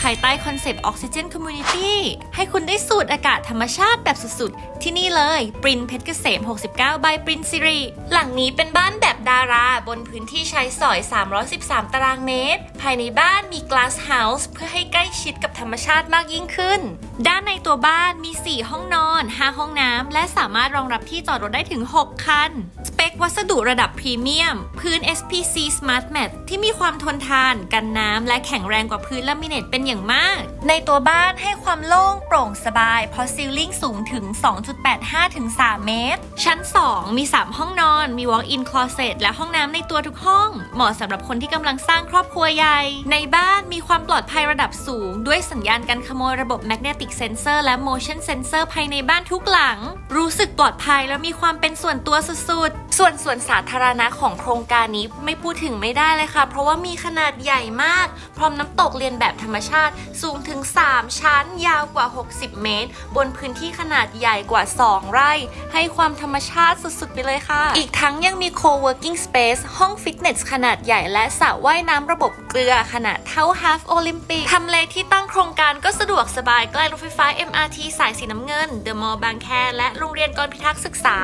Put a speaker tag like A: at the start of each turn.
A: ภายใต้คอนเซปต์ Oxygen Community ให้คุณได้สูดอากาศธรรมชาติแบบสุดๆ ที่นี่เลย ปรินเพชรเกษม 69 บายปรินซิริ หลังนี้เป็นบ้านแบบดารา บนพื้นที่ใช้สอย 313 ตารางเมตร ภายในบ้านมี Glass House เพื่อให้ใกล้ชิดกับธรรมชาติมากยิ่งขึ้น ด้านในตัวบ้านมี 4 ห้องนอน 5 ห้องน้ำ และสามารถรองรับที่จอดรถได้ถึง 6 คัน สเปควัสดุระดับพรีเมียม พื้น SPC Smart Mat ที่มีความทนทาน กันน้ำและแข็งแรงกว่าพื้นลามิเนตเป็นอย่างมาก ในตัวบ้านให้ความโล่งโปร่งสบาย เพราะซีลิ่งสูงถึง 2.85 ถึง 3 เมตร ชั้น 2 มี 3 ห้องนอน มี Walk-in Closet และห้องน้ำในตัวทุกห้อง เหมาะสำหรับคนที่กำลังสร้างครอบครัวใหญ่ ในบ้านมีความปลอดภัยระดับสูง ด้วยสัญญาณการขโมยระบบ Magnetic Sensor และ Motion Sensor ภายในบ้านทุกหลัง รู้สึกปลอดภัยและมีความเป็นส่วนตัวสุดๆ ส่วนส่วนสาธารณะของโครงการนี้ไม่พูดถึงไม่ได้เลยค่ะ เพราะว่ามีขนาดใหญ่มาก พร้อมน้ำตกเรียนแบบธรรมชาติาติสูงถึง 3 ชั้นยาวกว่า 60 เมตร บนพื้นที่ขนาดใหญ่กว่า 2 ไร่ ให้ความธรรมชาติสุดๆ ไปเลยค่ะ อีกทั้งยังมี co-working space ห้องฟิตเนสขนาดใหญ่และสระว่ายน้ำระบบเกลือขนาดเท่า half Olympic ทำเลที่ตั้งโครงการก็สะดวกสบายใกล้รถไฟฟ้า MRT สายสีน้ำเงิน The Mall บางแคและโรงเรียนกรพิทักษ์ศึกษา